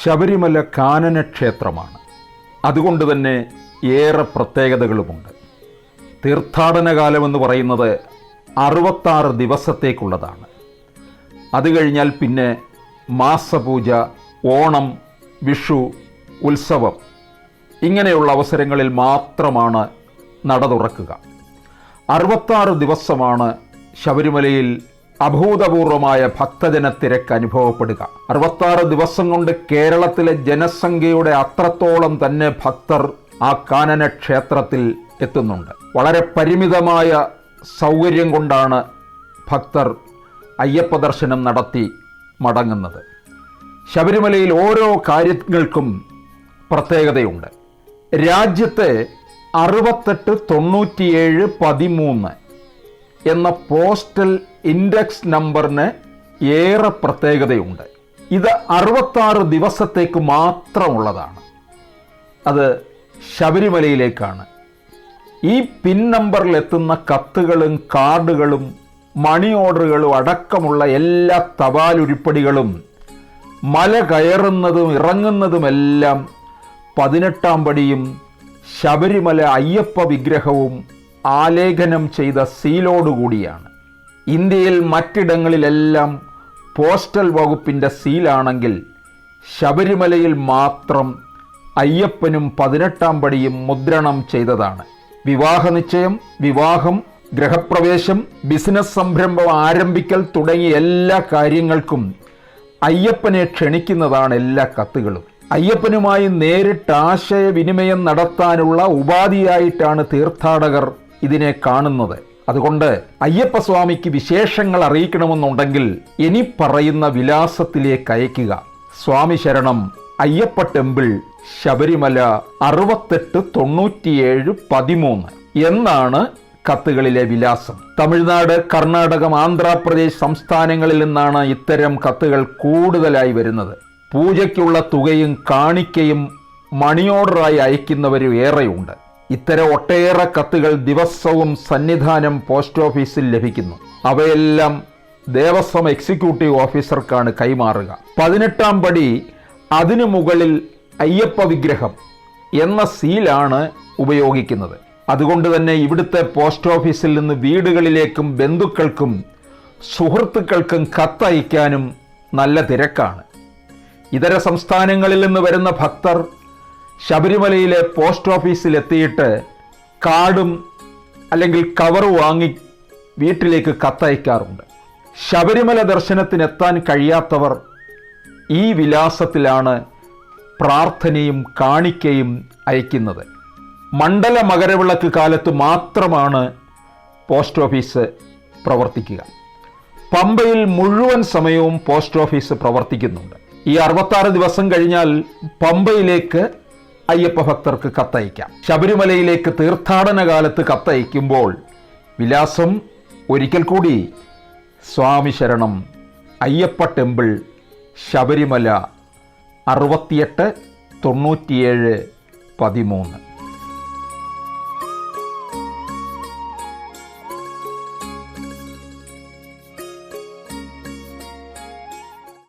ശബരിമല കാനന ക്ഷേത്രമാണ് അതുകൊണ്ട് തന്നെ ഏറെ പ്രത്യേകതകളുമുണ്ട്. തീർത്ഥാടന കാലമെന്ന് പറയുന്നത് അറുപത്താറ് ദിവസത്തേക്കുള്ളതാണ്. അത് കഴിഞ്ഞാൽ പിന്നെ മാസപൂജ ഓണം വിഷു ഉത്സവം ഇങ്ങനെയുള്ള അവസരങ്ങളിൽ മാത്രമാണ് നട തുറക്കുക. അറുപത്താറ് ദിവസമാണ് ശബരിമലയിൽ അഭൂതപൂർവമായ ഭക്തജന തിരക്ക് അനുഭവപ്പെടുക. അറുപത്താറ് ദിവസം കൊണ്ട് കേരളത്തിലെ ജനസംഖ്യയുടെ അത്രത്തോളം തന്നെ ഭക്തർ ആ കാനന ക്ഷേത്രത്തിൽ എത്തുന്നുണ്ട്. വളരെ പരിമിതമായ സൗകര്യം കൊണ്ടാണ് ഭക്തർ അയ്യപ്പ ദർശനം നടത്തി മടങ്ങുന്നത്. ശബരിമലയിൽ ഓരോ കാര്യങ്ങൾക്കും പ്രത്യേകതയുണ്ട്. രാജ്യത്തെ അറുപത്തെട്ട് തൊണ്ണൂറ്റിയേഴ് പതിമൂന്ന് എന്ന പോസ്റ്റൽ ഇൻഡെക്സ് നമ്പറിന് ഏറെ പ്രത്യേകതയുണ്ട്. ഇത് അറുപത്താറ് ദിവസത്തേക്ക് മാത്രമുള്ളതാണ്. അത് ശബരിമലയിലേക്കാണ്. ഈ പിൻ നമ്പറിൽ എത്തുന്ന കത്തുകളും കാർഡുകളും മണി ഓർഡറുകളും അടക്കമുള്ള എല്ലാ തപാലുരുപ്പടികളും മല കയറുന്നതും ഇറങ്ങുന്നതുമെല്ലാം പതിനെട്ടാം പടിയും ശബരിമല അയ്യപ്പ വിഗ്രഹവും ആലേഖനം ചെയ്ത സീലോടുകൂടിയാണ്. ഇന്ത്യയിൽ മറ്റിടങ്ങളിലെല്ലാം പോസ്റ്റൽ വകുപ്പിന്റെ സീലാണെങ്കിൽ ശബരിമലയിൽ മാത്രം അയ്യപ്പനും പതിനെട്ടാം പടിയും മുദ്രണം ചെയ്തതാണ്. വിവാഹ നിശ്ചയം വിവാഹം ഗ്രഹപ്രവേശം ബിസിനസ് സംരംഭം ആരംഭിക്കൽ തുടങ്ങിയ എല്ലാ കാര്യങ്ങൾക്കും അയ്യപ്പനെ ക്ഷണിക്കുന്നതാണ് എല്ലാ കത്തുകളും. അയ്യപ്പനുമായി നേരിട്ട് ആശയവിനിമയം നടത്താനുള്ള ഉപാധിയായിട്ടാണ് തീർത്ഥാടകർ ഇതിനെ കാണുന്നത്. അതുകൊണ്ട് അയ്യപ്പസ്വാമിക്ക് വിശേഷങ്ങൾ അറിയിക്കണമെന്നുണ്ടെങ്കിൽ ഇനി പറയുന്ന വിലാസത്തിലേക്ക് അയക്കുക സ്വാമി ശരണം അയ്യപ്പ ടെമ്പിൾ ശബരിമല അറുപത്തെട്ട് തൊണ്ണൂറ്റിയേഴ് പതിമൂന്ന് എന്നാണ് കത്തുകളിലെ വിലാസം. തമിഴ്നാട് കർണാടകം ആന്ധ്രാപ്രദേശ് സംസ്ഥാനങ്ങളിൽ നിന്നാണ് ഇത്തരം കത്തുകൾ കൂടുതലായി വരുന്നത്. പൂജയ്ക്കുള്ള തുകയും കാണിക്കയും മണി ഓർഡറായി അയക്കുന്നവരും ഏറെയുണ്ട്. ഇത്തരം ഒട്ടേറെ കത്തുകൾ ദിവസവും സന്നിധാനം പോസ്റ്റ് ഓഫീസിൽ ലഭിക്കുന്നു. അവയെല്ലാം ദേവസ്വം എക്സിക്യൂട്ടീവ് ഓഫീസർക്കാണ് കൈമാറുക. പതിനെട്ടാം പടി അതിനു മുകളിൽ അയ്യപ്പ വിഗ്രഹം എന്ന സീലാണ് ഉപയോഗിക്കുന്നത്. അതുകൊണ്ട് തന്നെ ഇവിടുത്തെ പോസ്റ്റ് ഓഫീസിൽ നിന്ന് വീടുകളിലേക്കും ബന്ധുക്കൾക്കും സുഹൃത്തുക്കൾക്കും കത്തയക്കാനും നല്ല തിരക്കാണ്. ഇതര സംസ്ഥാനങ്ങളിൽ നിന്ന് വരുന്ന ഭക്തർ ശബരിമലയിലെ പോസ്റ്റ് ഓഫീസിൽ എത്തിയിട്ട് കാർഡും അല്ലെങ്കിൽ കവർ വാങ്ങി വീട്ടിലേക്ക് കത്തയക്കാറുണ്ട്. ശബരിമല ദർശനത്തിനെത്താൻ കഴിയാത്തവർ ഈ വിലാസത്തിലാണ് പ്രാർത്ഥനയും കാണിക്കയും അയക്കുന്നത്. മണ്ഡല മകരവിളക്ക് കാലത്ത് മാത്രമാണ് പോസ്റ്റ് ഓഫീസ് പ്രവർത്തിക്കുക. പമ്പയിൽ മുഴുവൻ സമയവും പോസ്റ്റ് ഓഫീസ് പ്രവർത്തിക്കുന്നുണ്ട്. ഈ അറുപത്താറ് ദിവസം കഴിഞ്ഞാൽ പമ്പയിലേക്ക് അയ്യപ്പ ഭക്തർക്ക് കത്തയക്കാം. ശബരിമലയിലേക്ക് തീർത്ഥാടന കാലത്ത് കത്തയക്കുമ്പോൾ വിലാസം ഒരിക്കൽ കൂടി സ്വാമി ശരണം അയ്യപ്പ ടെമ്പിൾ ശബരിമല അറുപത്തിയെട്ട് തൊണ്ണൂറ്റിയേഴ് പതിമൂന്ന്.